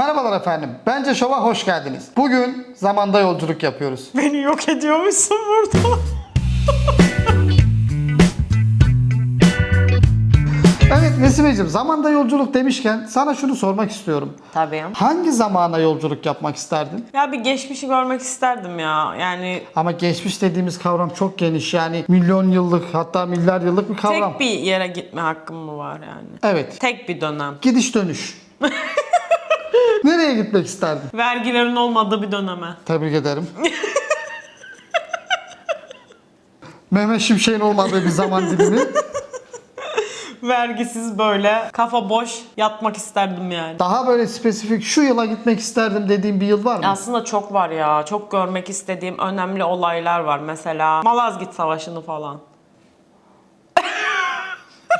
Merhabalar efendim. Bence şova hoş geldiniz. Bugün zamanda yolculuk yapıyoruz. Beni yok ediyormuşsun burada. Evet Nesimeciğim zamanda yolculuk demişken sana şunu sormak istiyorum. Tabii. Hangi zamana yolculuk yapmak isterdin? Ya bir geçmişi görmek isterdim ya. Yani Ama geçmiş dediğimiz kavram çok geniş yani milyon yıllık hatta milyar yıllık bir kavram. tek bir yere gitme hakkım mı var yani? Evet. Tek bir dönem. Gidiş dönüş. Nereye gitmek isterdin? Vergilerin olmadığı bir döneme. Tebrik ederim. Mehmet Şimşek'in olmadığı bir zaman dilimi. Vergisiz böyle kafa boş yatmak isterdim yani. Daha böyle spesifik şu yıla gitmek isterdim dediğim bir yıl var mı? Aslında çok var ya. Çok görmek istediğim önemli olaylar var. Mesela Malazgirt Savaşı'nı falan.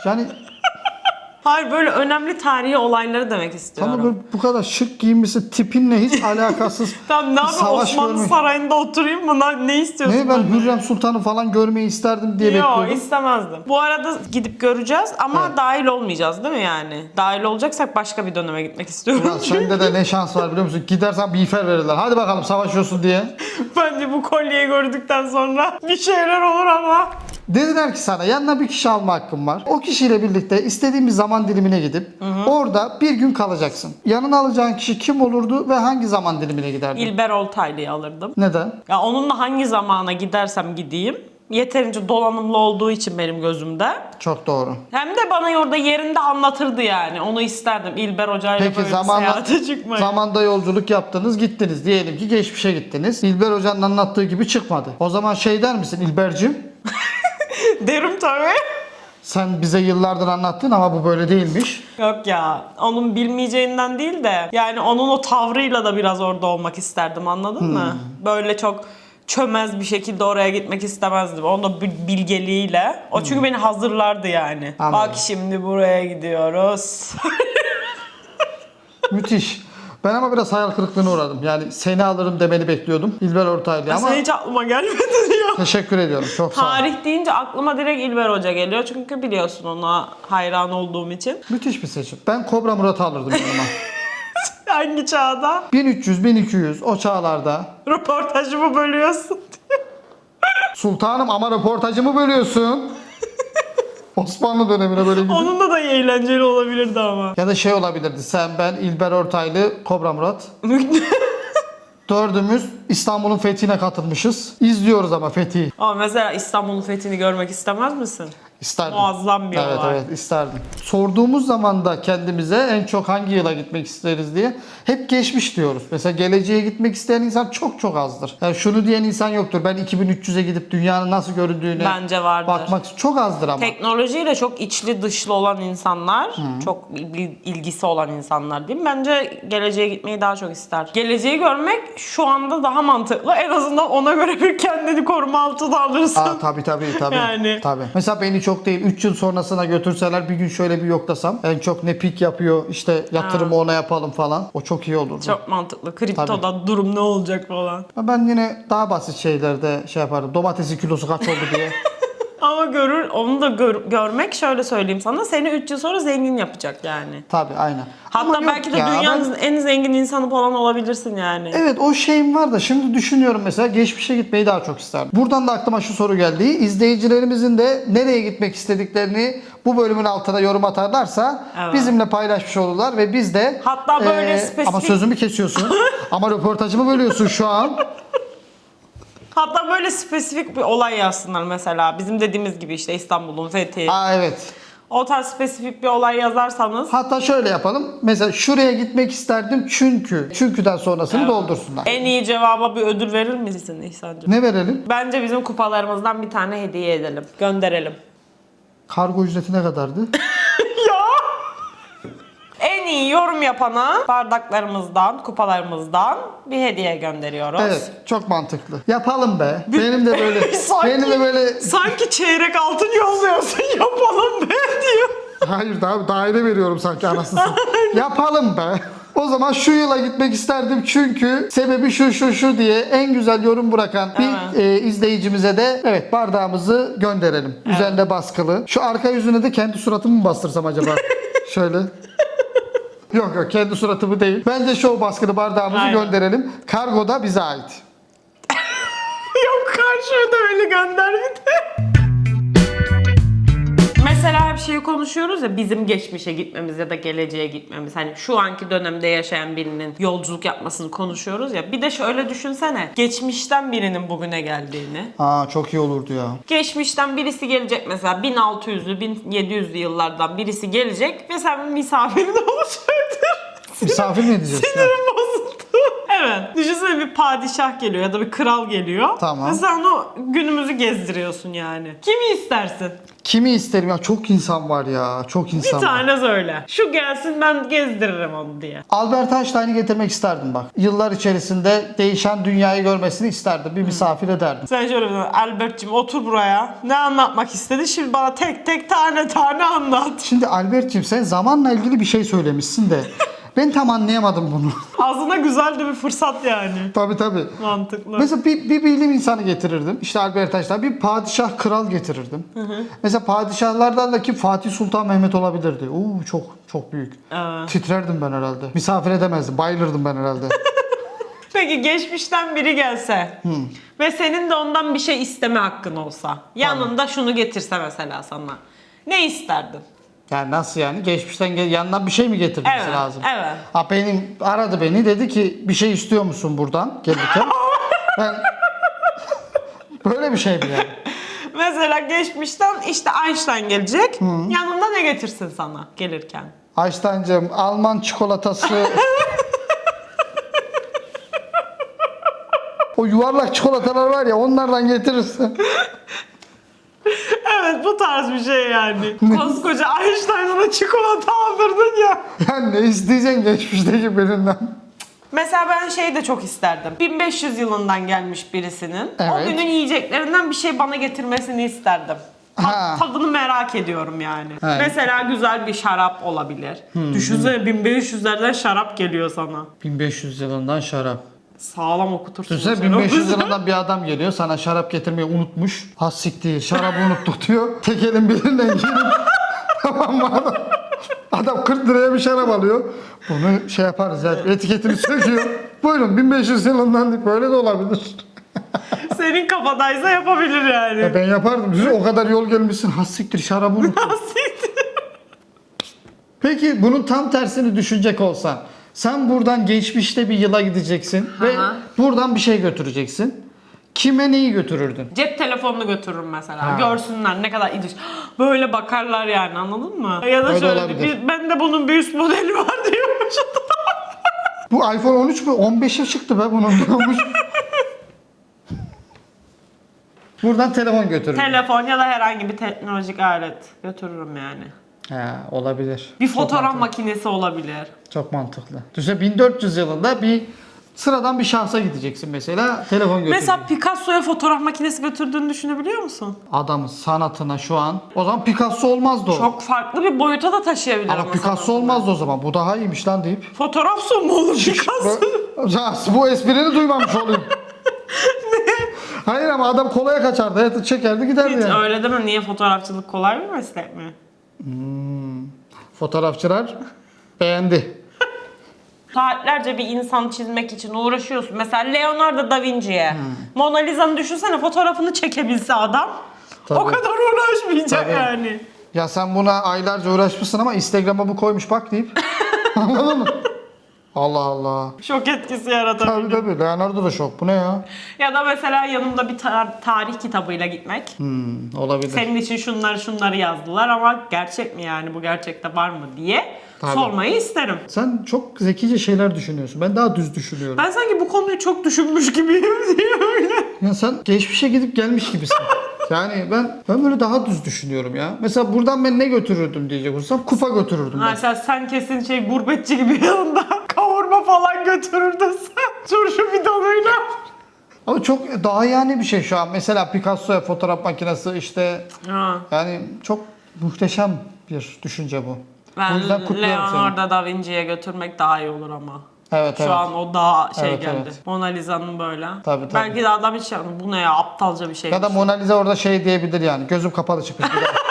Yani Hayır böyle önemli tarihi olayları demek istiyorum. böyle bu kadar şık giyinmesi tipinle hiç alakasız Tamam ne bir yapayım savaş Osmanlı görmek. Sarayı'nda oturayım mı? Ne, istiyorsun? Ne ben? Hürrem Sultan'ı falan görmeyi isterdim diye Yok bekliyordum. istemezdim. Bu arada gidip göreceğiz ama Evet. dahil olmayacağız değil mi yani? Dahil olacaksak başka bir döneme gitmek istiyorum. Ulan sende de ne şans var biliyor musun? Gidersen bifer verirler. Hadi bakalım savaşıyorsun diye. Bence bu kolyeyi gördükten sonra bir şeyler olur ama. Dediler ki sana yanına bir kişi alma hakkın var. O kişiyle birlikte istediğin bir zaman dilimine gidip orada bir gün kalacaksın. Yanına alacağın kişi kim olurdu ve hangi zaman dilimine giderdin? İlber Oltaylı'yı alırdım. Neden? Ya onunla hangi zamana gidersem gideyim yeterince donanımlı olduğu için benim gözümde. Çok doğru. Hem de bana orada yerinde anlatırdı yani. Onu isterdim İlber Hoca'yla Peki böyle zamanla, seyahate çıkmayı. zamanda yolculuk yaptınız gittiniz. Diyelim ki geçmişe gittiniz. İlber Hoca'nın anlattığı gibi çıkmadı. O zaman şey der misin İlber'cim? Derim tabii. Sen bize yıllardır anlattın ama bu böyle değilmiş. Yok ya onun bilmeyeceğinden değil de yani onun o tavrıyla da biraz orada olmak isterdim anladın mı? Hmm. Böyle çok çömez bir şekilde oraya gitmek istemezdim. Onun da bil- bilgeliğiyle. O çünkü beni hazırlardı yani. Hmm. Anladım. Bak şimdi buraya gidiyoruz. Müthiş. Ben ama biraz hayal kırıklığına uğradım. Yani seni alırım demeni bekliyordum. İlber Ortaylı ama Sen hiç aklıma gelmedi ya. teşekkür ediyorum. Çok sağ ol. Tarih deyince aklıma direkt İlber Hoca geliyor. Çünkü biliyorsun ona hayran olduğum için. Müthiş bir seçim. Ben Kobra Murat'ı alırdım yanıma. Hangi çağda? 1300, 1200 o çağlarda. Röportajımı bölüyorsun. Sultanım ama röportajımı bölüyorsun. Osmanlı dönemine böyle gidiyor. Onunla da eğlenceli olabilirdi ama. Ya da şey olabilirdi. Sen, ben, İlber Ortaylı, Kobra Murat. Dördümüz İstanbul'un fethine katılmışız. İzliyoruz ama fethi. ama mesela İstanbul'un fethini görmek istemez misin? İsterdim. Muazzam bir evet, olay. Evet isterdim. Sorduğumuz zaman da kendimize en çok hangi yıla gitmek isteriz diye hep geçmiş diyoruz. Mesela geleceğe gitmek isteyen insan çok çok azdır. Yani şunu diyen insan yoktur. Ben 2300'e gidip dünyanın nasıl göründüğüne Bence vardır. bakmak çok azdır ama. Teknolojiyle çok içli dışlı olan insanlar, çok il- ilgisi olan insanlar değil mi? Bence geleceğe gitmeyi daha çok ister. Geleceği görmek şu anda daha mantıklı. En azından ona göre bir kendini koruma altına alırsın. Aa, tabii tabii tabii. Yani. tabii. Mesela beni çok değil 3 yıl sonrasına götürseler bir gün şöyle bir yoklasam en çok ne pik yapıyor işte yatırımı ona yapalım falan. O çok iyi olurdu. Çok mantıklı. Kriptoda durum ne olacak falan. Ben yine daha basit şeylerde şey yapardım. Domatesin kilosu kaç oldu diye. Ama görür, onu da gör- görmek şöyle söyleyeyim sana seni 3 yıl sonra zengin yapacak yani. tabii aynen. Hatta Ama belki de ya, dünyanın en zengin insanı falan olabilirsin yani. Evet o şeyim var da şimdi düşünüyorum mesela geçmişe gitmeyi daha çok isterdim. Buradan da aklıma şu soru geldi. İzleyicilerimizin de nereye gitmek istediklerini bu bölümün altına yorum atarlarsa Evet. bizimle paylaşmış olurlar ve biz de Hatta böyle spesifik- ama sözümü kesiyorsun. ama röportajımı bölüyorsun şu an. Hatta böyle spesifik bir olay yazsınlar mesela. Bizim dediğimiz gibi işte İstanbul'un fethi. Aa evet. O tarz spesifik bir olay yazarsanız Hatta şöyle yapalım. Mesela şuraya gitmek isterdim çünkü. Çünküden sonrasını doldursunlar. en iyi cevaba bir ödül verir misin İhsan'cığım? Ne verelim? Bence bizim kupalarımızdan bir tane hediye edelim. Gönderelim. Kargo ücreti ne kadardı? iyi yorum yapana bardaklarımızdan, kupalarımızdan bir hediye gönderiyoruz. Evet, çok mantıklı. Yapalım be. Benim de böyle Sanki- benim de böyle Sanki çeyrek altın yolluyorsun yapalım be diyor. Hayır daha daire veriyorum sanki anasını. satayım. Yapalım be. O zaman şu yıla gitmek isterdim çünkü sebebi şu şu şu diye en güzel yorum bırakan bir e, izleyicimize de evet bardağımızı gönderelim. Üzerinde baskılı. Şu arka yüzüne de kendi suratımı mı bastırsam acaba? Şöyle. Yok yok kendi suratımı değil. Bence show baskını bardağımızı Aynen. gönderelim. Kargo da bize ait. Yok karşı ödemeli gönder bir de. Mesela hep şeyi konuşuyoruz ya bizim geçmişe gitmemiz ya da geleceğe gitmemiz. Hani şu anki dönemde yaşayan birinin yolculuk yapmasını konuşuyoruz ya. Bir de şöyle düşünsene. Geçmişten birinin bugüne geldiğini. Aa çok iyi olurdu ya. Geçmişten birisi gelecek mesela 1600'lü 1700'lü yıllardan birisi gelecek ve sen misafirin olacaksın. Misafir mi edeceğiz? Sinirim bozuldu. Evet. Düşünsene bir padişah geliyor ya da bir kral geliyor. Tamam. Ve sen o günümüzü gezdiriyorsun yani. Kimi istersin? Kimi isterim ya? Çok insan var ya. Çok Bir insan var. tane söyle. Şu gelsin ben gezdiririm onu diye. Albert Einstein'ı getirmek isterdim bak. Yıllar içerisinde değişen dünyayı görmesini isterdim. Bir misafir ederdim. Sen şöyle bir Albert'cim otur buraya. Ne anlatmak istedi? Şimdi bana tek tek tane tane anlat. Şimdi Albert'ciğim sen zamanla ilgili bir şey söylemişsin de ben tam anlayamadım bunu. Aslında güzel de bir fırsat yani. tabii tabii. Mantıklı. Mesela bir, bir bilim insanı getirirdim. İşte Albert Einstein. Bir padişah kral getirirdim. Mesela padişahlardan da kim? Fatih Sultan Mehmet olabilirdi. Oo çok çok büyük. Evet. Titrerdim ben herhalde. Misafir edemezdim. Bayılırdım ben herhalde. Peki geçmişten biri gelse ve senin de ondan bir şey isteme hakkın olsa. Yanında şunu getirse mesela sana. Ne isterdin? Yani nasıl yani? Geçmişten gel yanından bir şey mi getirmesi Evet, lazım? evet. Ha benim aradı beni dedi ki bir şey istiyor musun buradan gelirken? ben böyle bir şey mi yani? Mesela geçmişten işte Einstein gelecek. Yanında ne getirsin sana gelirken? Einstein'cığım Alman çikolatası O yuvarlak çikolatalar var ya onlardan getirirsin. Evet bu tarz bir şey yani. Koskoca Einstein'a çikolata aldırdın ya. Yani ne isteyeceksin geçmişteki birinden? Mesela ben şey de çok isterdim. 1500 yılından gelmiş birisinin o Evet. günün yiyeceklerinden bir şey bana getirmesini isterdim. Ta- Ha. Tadını merak ediyorum yani. Evet. Mesela güzel bir şarap olabilir. Düşünsene 1500'lerden şarap geliyor sana. 1500 yılından şarap. Sağlam okutursun. Düşünsene sen 1500 onu. yılından bir adam geliyor sana şarap getirmeyi unutmuş. Ha siktir şarabı unuttuk diyor. Tek elin birinden gelip tamam mı adam? Adam 40 liraya bir şarap alıyor. Bunu şey yaparız ya etiketini söküyor. Buyurun 1500 yılından böyle de olabilir. Senin kafadaysa yapabilir yani. Ya ben yapardım. Düşünsene o kadar yol gelmişsin. Ha siktir şarabı unuttum. Peki bunun tam tersini düşünecek olsan. Sen buradan geçmişte bir yıla gideceksin ve Aha. buradan bir şey götüreceksin. Kime neyi götürürdün? Cep telefonunu götürürüm mesela. Ha. Görsünler ne kadar iyi. düş- Böyle bakarlar yani anladın mı? Ya da Öyle şöyle olabilir. bir, ben de bunun bir üst modeli var diyormuş. Bu iPhone 13 mü? 15'e çıktı be bunun diyormuş. Buradan telefon götürürüm. Telefon ya da herhangi bir teknolojik alet götürürüm yani. Ha, olabilir. Bir Çok fotoğraf mantıklı. makinesi olabilir. Çok mantıklı. Düşünsene 1400 yılında bir sıradan bir şahsa gideceksin mesela. Telefon götüreceksin. Mesela Picasso'ya fotoğraf makinesi götürdüğünü düşünebiliyor musun? Adamın sanatına şu an. O zaman Picasso olmazdı o. Çok farklı bir boyuta da taşıyabilirim. Ama Picasso olmazdı o zaman. Bu daha iyiymiş lan deyip. Fotoğraf son mu olur Picasso? Ya, bu esprini duymamış olayım. Hayır ama adam kolaya kaçardı. Evet, çekerdi giderdi Hiç yani. öyle deme. Niye fotoğrafçılık kolay bir meslek mi? Fotoğrafçılar beğendi. Saatlerce bir insan çizmek için uğraşıyorsun. Mesela Leonardo da Vinci'ye. Mona Lisa'nı düşünsene fotoğrafını çekebilse adam. O Tabii. kadar uğraşmayacak Tabii. yani. Ya sen buna aylarca uğraşmışsın ama Instagram'a bu koymuş bak deyip. Anladın mı? Allah Allah. Şok etkisi Tabii yaratabilir. tabii. Leonardo da şok. Bu ne ya? Ya da mesela yanımda bir tar- tarih kitabıyla gitmek. Hmm, olabilir. Senin için şunları şunları yazdılar ama gerçek mi yani bu gerçekte var mı diye Tabii. sormayı isterim. Sen çok zekice şeyler düşünüyorsun. Ben daha düz düşünüyorum. Ben sanki bu konuyu çok düşünmüş gibiyim diye öyle. Ya sen geçmişe gidip gelmiş gibisin. Yani ben ben böyle daha düz düşünüyorum ya. Mesela buradan ben ne götürürdüm diyecek olsam kupa götürürdüm ben. Mesela sen kesin şey gurbetçi gibi yanında falan götürürdün sen. Turşu bidonuyla. Ama çok daha yani bir şey şu an. Mesela Picasso'ya fotoğraf makinesi işte Ha. yani çok muhteşem bir düşünce bu. Ben yüzden kutluyorum. Leonardo da Vinci'ye götürmek daha iyi olur ama. Evet Şu evet. an o daha şey Evet, geldi. evet. Mona Lisa'nın böyle. Tabii, tabii. Belki de adam hiç yapmıyor. Bu ne ya aptalca bir şey. Ya da Mona Lisa orada şey diyebilir yani. Gözüm kapalı çıkmış. bir daha.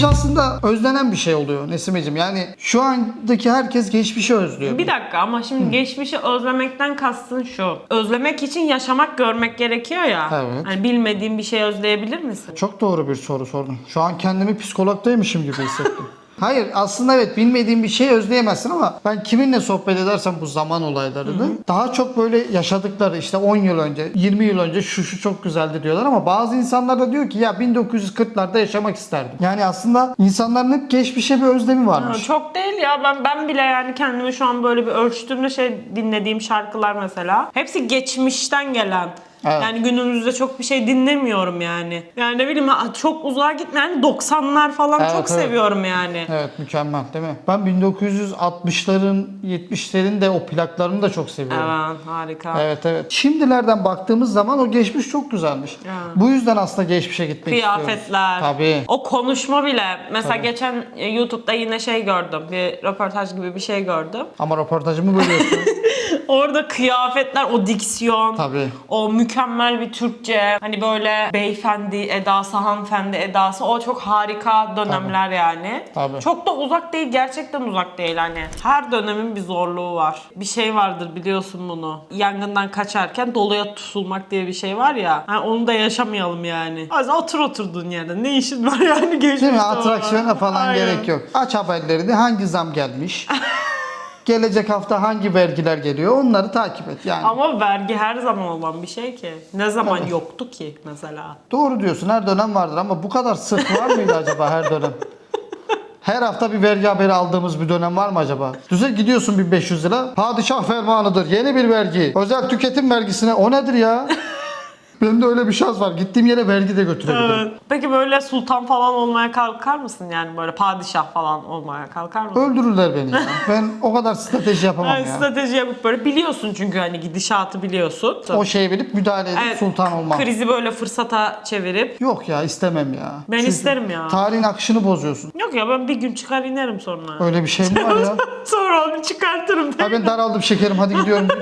Geçmiş aslında özlenen bir şey oluyor Nesimeciğim. Yani şu andaki herkes geçmişi özlüyor. Bir dakika ama şimdi geçmişi özlemekten kastın şu. Özlemek için yaşamak, görmek gerekiyor ya. Evet. Hani bilmediğin bir şey özleyebilir misin? Çok doğru bir soru sordun. Şu an kendimi psikologdaymışım gibi hissettim. Hayır aslında evet bilmediğin bir şeyi özleyemezsin ama ben kiminle sohbet edersem bu zaman olaylarını daha çok böyle yaşadıkları işte 10 yıl önce 20 yıl önce şu şu çok güzeldi diyorlar ama bazı insanlar da diyor ki ya 1940'larda yaşamak isterdim. Yani aslında insanların hep geçmişe bir özlemi varmış. Çok değil ya ben ben bile yani kendimi şu an böyle bir ölçtüğümde şey dinlediğim şarkılar mesela hepsi geçmişten gelen. Evet. Yani günümüzde çok bir şey dinlemiyorum yani. Yani ne bileyim çok uzağa gitmeyen 90'lar falan Evet, çok evet. seviyorum yani. Evet mükemmel değil mi? Ben 1960'ların 70'lerin de o plaklarını da çok seviyorum. Evet harika. Evet evet. Şimdilerden baktığımız zaman o geçmiş çok güzelmiş. Evet. Bu yüzden aslında geçmişe gitmek istiyoruz. Kıyafetler. Tabii. O konuşma bile. Mesela Tabii. geçen e, YouTube'da yine şey gördüm. Bir röportaj gibi bir şey gördüm. Ama röportajımı bölüyorsun. Orada kıyafetler, o diksiyon, Tabii. o mükemmel bir Türkçe, hani böyle beyefendi edası, hanımefendi edası, o çok harika dönemler yani. Tabii. Çok da uzak değil, gerçekten uzak değil hani. Her dönemin bir zorluğu var. Bir şey vardır biliyorsun bunu. Yangından kaçarken doluya tutulmak diye bir şey var ya. Hani onu da yaşamayalım yani. Yüzden otur oturduğun yerde. Ne işin var yani geçmişte Değil mi? Atraksiyona falan Aynen. gerek yok. Aç haberlerini hangi zam gelmiş? Gelecek hafta hangi vergiler geliyor? Onları takip et yani. Ama vergi her zaman olan bir şey ki. Ne zaman yoktu ki mesela. Doğru diyorsun. Her dönem vardır ama bu kadar sık var mıydı acaba her dönem? Her hafta bir vergi haberi aldığımız bir dönem var mı acaba? Düze gidiyorsun 1500 lira. Padişah fermanıdır. Yeni bir vergi. Özel tüketim vergisine. O nedir ya? Benim de öyle bir şans var. Gittiğim yere vergi de götürebilirim. Evet. Peki böyle sultan falan olmaya kalkar mısın yani böyle padişah falan olmaya kalkar mısın? Öldürürler beni ya. Ben o kadar strateji yapamam Yani ya. strateji yapıp böyle biliyorsun çünkü hani gidişatı biliyorsun. O şeyi bilip müdahale edip Evet, sultan olmam. Krizi böyle fırsata çevirip. Yok ya istemem ya. Ben isterim ya. Tarihin akışını bozuyorsun. Yok ya ben bir gün çıkar inerim sonra. Öyle bir şey mi var ya? sonra onu çıkartırım. Ha ben daraldım şekerim hadi gidiyorum.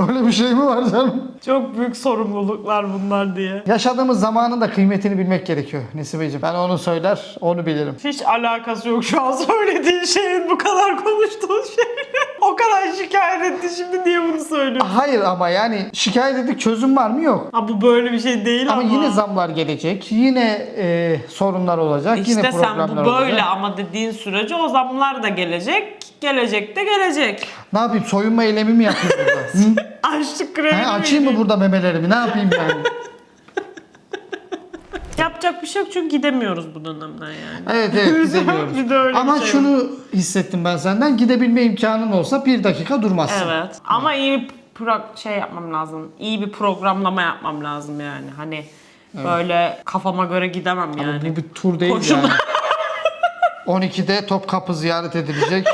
Öyle bir şey mi var canım? Çok büyük sorumluluklar bunlar diye. Yaşadığımız zamanın da kıymetini bilmek gerekiyor Nesibeciğim. Ben onu söyler, onu bilirim. Hiç alakası yok şu an söylediğin şeyin bu kadar konuştuğun şeyle. O kadar şikayet etti şimdi niye bunu söylüyorsun? Hayır ama yani şikayet edip çözüm var mı? Yok. Ha bu böyle bir şey değil ama. Ama yine zamlar gelecek, yine e, sorunlar olacak, yine İşte problemler sen bu böyle olacak. ama dediğin sürece o zamlar da gelecek. Gelecek de gelecek. Ne yapayım soyunma eylemi mi yapayım burada? Hı? Açlık kremi. He, açayım mı burada memelerimi? Ne yapayım yani? Yapacak bir şey yok çünkü gidemiyoruz bu dönemden yani. Evet evet gidemiyoruz. Bir de öyle bir Ama şey şunu hissettim ben senden. Gidebilme imkanın olsa bir dakika durmazsın. Evet. Ama iyi bir pro- şey yapmam lazım. İyi bir programlama yapmam lazım yani. Hani böyle kafama göre gidemem yani. Bu bir tur değil Koşun. yani. 12'de Topkapı ziyaret edilecek.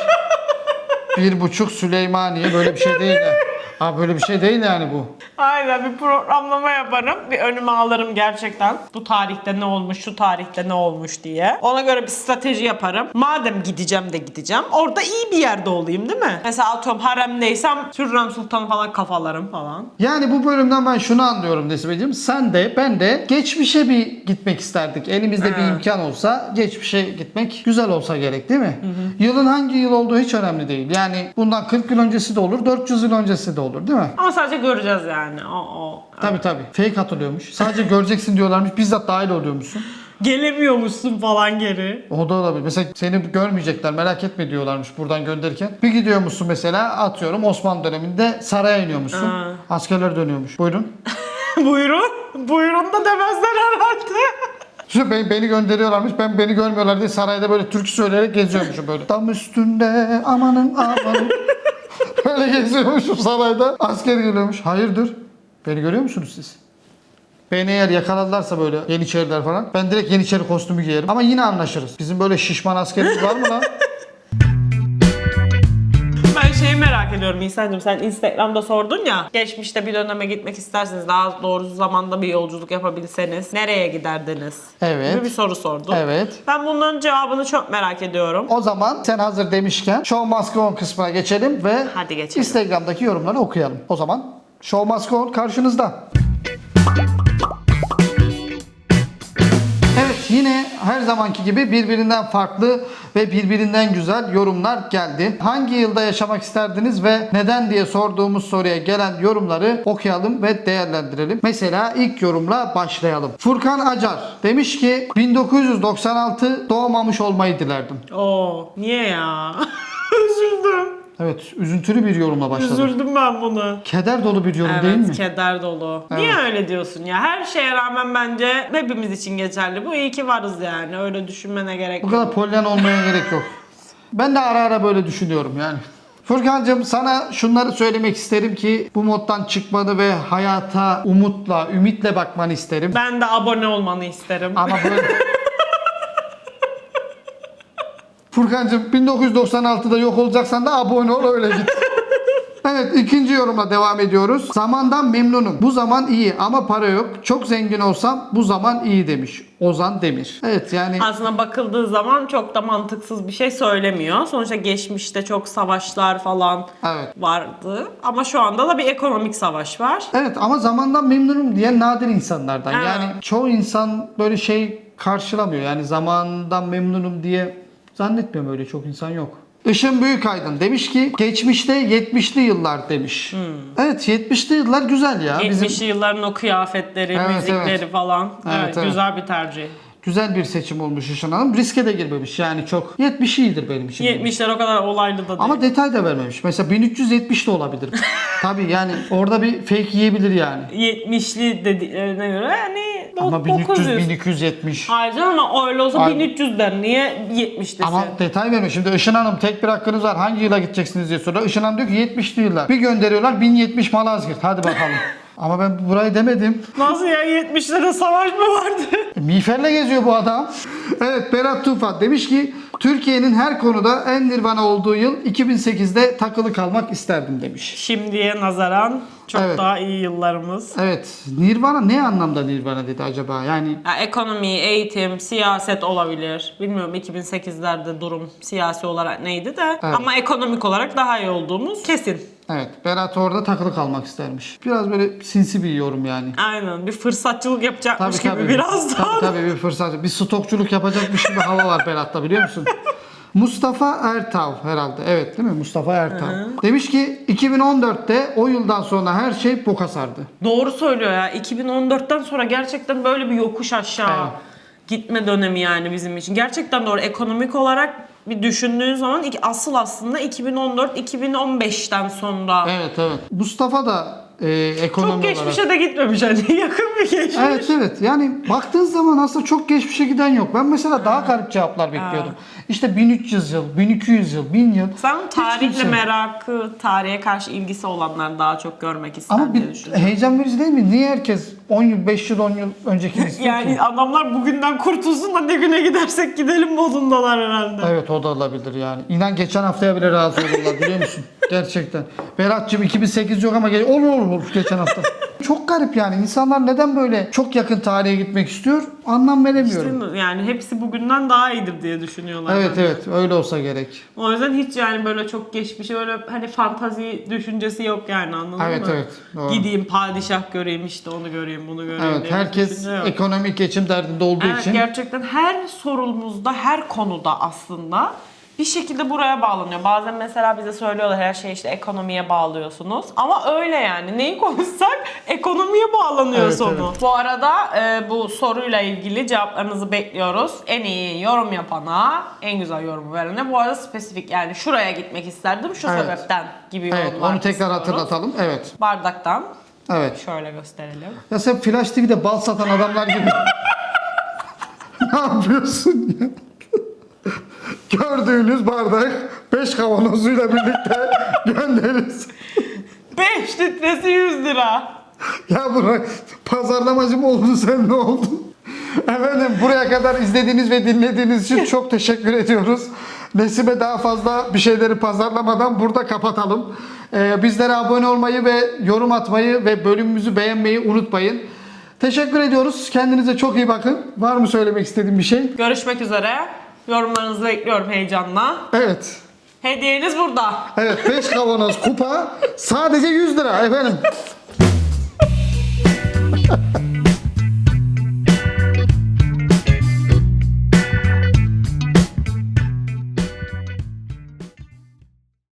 Bir buçuk Süleymaniye böyle bir şey değil ya. Ha böyle bir şey değil yani bu. Aynen bir programlama yaparım. Bir önüme alırım gerçekten. Bu tarihte ne olmuş, şu tarihte ne olmuş diye. Ona göre bir strateji yaparım. Madem gideceğim de gideceğim. Orada iyi bir yerde olayım değil mi? Mesela atıyorum haremdeysem Hürrem Sultan'ı falan kafalarım falan. Yani bu bölümden ben şunu anlıyorum Nesibeciğim. Sen de ben de geçmişe bir gitmek isterdik. Elimizde bir imkan olsa geçmişe gitmek güzel olsa gerek değil mi? Yılın hangi yıl olduğu hiç önemli değil. Yani bundan 40 yıl öncesi de olur, 400 yıl öncesi de olur değil mi? Ama sadece göreceğiz yani. O, o. Tabii tabii. Fake atılıyormuş. Sadece göreceksin diyorlarmış. Bizzat dahil oluyormuşsun. Gelemiyormuşsun falan geri. O da olabilir. Mesela seni görmeyecekler merak etme diyorlarmış buradan gönderirken. Bir gidiyormuşsun mesela atıyorum Osmanlı döneminde saraya iniyormuşsun. Ha. Askerler dönüyormuş. Buyurun. Buyurun. Buyurun da demezler herhalde. Şu beni, beni gönderiyorlarmış. Ben beni görmüyorlar diye sarayda böyle türkü söyleyerek geziyormuşum böyle. Dam üstünde amanın amanın. böyle geziyormuşum sarayda. Asker geliyormuş. Hayırdır? Beni görüyor musunuz siz? Beni eğer yakaladılarsa böyle Yeniçeriler falan ben direkt Yeniçeri kostümü giyerim. Ama yine anlaşırız. Bizim böyle şişman askerimiz var mı lan? Merak ediyorum İhsan'cığım sen Instagram'da sordun ya geçmişte bir döneme gitmek isterseniz daha doğrusu zamanda bir yolculuk yapabilseniz nereye giderdiniz? Evet. Gibi bir soru sordun. Evet. Ben bunların cevabını çok merak ediyorum. O zaman sen hazır demişken Show Must Go On kısmına geçelim ve Hadi geçelim. Instagram'daki yorumları okuyalım. O zaman Show Must Go On karşınızda. Yine her zamanki gibi birbirinden farklı ve birbirinden güzel yorumlar geldi. Hangi yılda yaşamak isterdiniz ve neden diye sorduğumuz soruya gelen yorumları okuyalım ve değerlendirelim. Mesela ilk yorumla başlayalım. Furkan Acar demiş ki 1996 doğmamış olmayı dilerdim. Oo, niye ya? Üzüldüm. Evet, üzüntülü bir yorumla başladı. Üzüldüm ben bunu. Keder dolu bir yorum değil Evet, mi? keder dolu. Niye öyle diyorsun ya? Her şeye rağmen bence hepimiz için geçerli. Bu iyi ki varız yani. Öyle düşünmene gerek Bu yok. kadar polyan olmaya gerek yok. Ben de ara ara böyle düşünüyorum yani. Furkan'cığım sana şunları söylemek isterim ki bu moddan çıkmanı ve hayata umutla, ümitle bakmanı isterim. Ben de abone olmanı isterim. Ama böyle... Furkan'cığım 1996'da yok olacaksan da abone ol öyle git. Evet ikinci yorumla devam ediyoruz. Zamandan memnunum. Bu zaman iyi ama para yok. Çok zengin olsam bu zaman iyi demiş. Ozan Demir. Evet yani Aslında bakıldığı zaman çok da mantıksız bir şey söylemiyor. Sonuçta geçmişte çok savaşlar falan Evet. vardı. Ama şu anda da bir ekonomik savaş var. Evet ama zamandan memnunum diyen nadir insanlardan. Ha. Yani çoğu insan böyle şey karşılamıyor. Yani zamandan memnunum diye zannetmiyorum öyle çok insan yok. Işın Büyükaydın demiş ki geçmişte 70'li yıllar demiş. Evet 70'li yıllar güzel ya. Bizim 70'li yılların o kıyafetleri, Evet, müzikleri evet. falan. Evet, Evet, evet. güzel bir tercih. Güzel bir seçim olmuş Işın Hanım. Riske de girmemiş yani çok. 70 iyidir benim için. 70'ler o kadar olaylı da değil. Ama detay da vermemiş. Mesela 1370 de olabilir. Tabii yani orada bir fake yiyebilir yani. 70'li dediklerine göre yani Ama 900. 1300 1270. Hayır canım ama öyle olsa Ay- 1300 der. Niye 70 desin? Ama detay vermiyor. Şimdi Işın Hanım tek bir hakkınız var. Hangi yıla gideceksiniz diye soruyor. Işın Hanım diyor ki 70'li yıllar. Bir gönderiyorlar 1070 Malazgirt. Hadi bakalım. Ama ben burayı demedim. Nasıl ya 70'lerde savaş mı vardı? E, Miğferle geziyor bu adam. Evet Berat Tufan demiş ki Türkiye'nin her konuda en nirvana olduğu yıl 2008'de takılı kalmak isterdim demiş. Şimdiye nazaran çok Evet. daha iyi yıllarımız. Evet. Nirvana ne anlamda nirvana dedi acaba? Yani Ya ekonomi, eğitim, siyaset olabilir. Bilmiyorum 2008'lerde durum siyasi olarak neydi de. Evet. Ama ekonomik olarak daha iyi olduğumuz kesin. Evet Berat orada takılı kalmak istermiş. Biraz böyle sinsi bir yorum yani. Aynen bir fırsatçılık yapacakmış Tabii gibi tabii. birazdan. Tabii tabii bir fırsat. Bir stokçuluk yapacakmış gibi hava var Berat'ta biliyor musun? Mustafa Ertav herhalde. Evet değil mi? Mustafa Ertav. Demiş ki 2014'te o yıldan sonra her şey boka sardı. Doğru söylüyor ya. 2014'ten sonra gerçekten böyle bir yokuş aşağı Evet. gitme dönemi yani bizim için. Gerçekten doğru. Ekonomik olarak bir düşündüğün zaman asıl aslında 2014-2015'ten sonra. Evet evet. Mustafa da e, ekonomi Çok olarak. geçmişe de gitmemiş hani yakın bir geçmiş. Evet evet yani baktığın zaman aslında çok geçmişe giden yok. Ben mesela daha garip cevaplar bekliyordum. İşte 1300 yıl, 1200 yıl, 1000 yıl. Sen tarihle kimse- merakı, tarihe karşı ilgisi olanlar daha çok görmek ister Ama diye bir düşünüyorum. heyecan verici değil mi? Niye herkes 10 yıl, 5 yıl, 10 yıl öncekini istiyor Yani ki? adamlar bugünden kurtulsun da ne güne gidersek gidelim modundalar herhalde. Evet o da olabilir yani. İnan geçen haftaya bile razı olurlar biliyor musun? Gerçekten. Berat'cığım 2008 yok ama gel olur olur olur geçen hafta. Çok garip yani. İnsanlar neden böyle çok yakın tarihe gitmek istiyor? Anlam veremiyorum. Mi? Yani hepsi bugünden daha iyidir diye düşünüyorlar. Evet bence. evet öyle olsa gerek. O yüzden hiç yani böyle çok geçmişe öyle hani fantazi düşüncesi yok yani anladın Evet, mı? evet, doğru. Gideyim padişah göreyim işte onu göreyim bunu göreyim Evet diye herkes ekonomik geçim derdinde olduğu Evet için. gerçekten her sorumuzda, her konuda aslında bir şekilde buraya bağlanıyor. Bazen mesela bize söylüyorlar her şey işte ekonomiye bağlıyorsunuz. Ama öyle yani. Neyi konuşsak ekonomiye bağlanıyor Evet, sonu. evet. Bu arada e, bu soruyla ilgili cevaplarınızı bekliyoruz. En iyi yorum yapana, en güzel yorumu verene. Bu arada spesifik yani şuraya gitmek isterdim şu Evet. sebepten gibi yorumlar Evet onu tekrar istiyoruz. hatırlatalım. Evet. Bardaktan Evet. şöyle gösterelim. Ya sen Flash TV'de bal satan adamlar gibi. ne yapıyorsun ya? Gördüğünüz bardak 5 kavanozuyla birlikte göndeririz. 5 litresi 100 lira. Ya Burak pazarlamacı mı oldun sen ne oldun? Efendim buraya kadar izlediğiniz ve dinlediğiniz için çok teşekkür ediyoruz. Nesibe daha fazla bir şeyleri pazarlamadan burada kapatalım. Ee, bizlere abone olmayı ve yorum atmayı ve bölümümüzü beğenmeyi unutmayın. Teşekkür ediyoruz. Kendinize çok iyi bakın. Var mı söylemek istediğim bir şey? Görüşmek üzere. Yorumlarınızı bekliyorum heyecanla. Evet. Hediyeniz burada. Evet 5 kavanoz kupa sadece 100 lira efendim.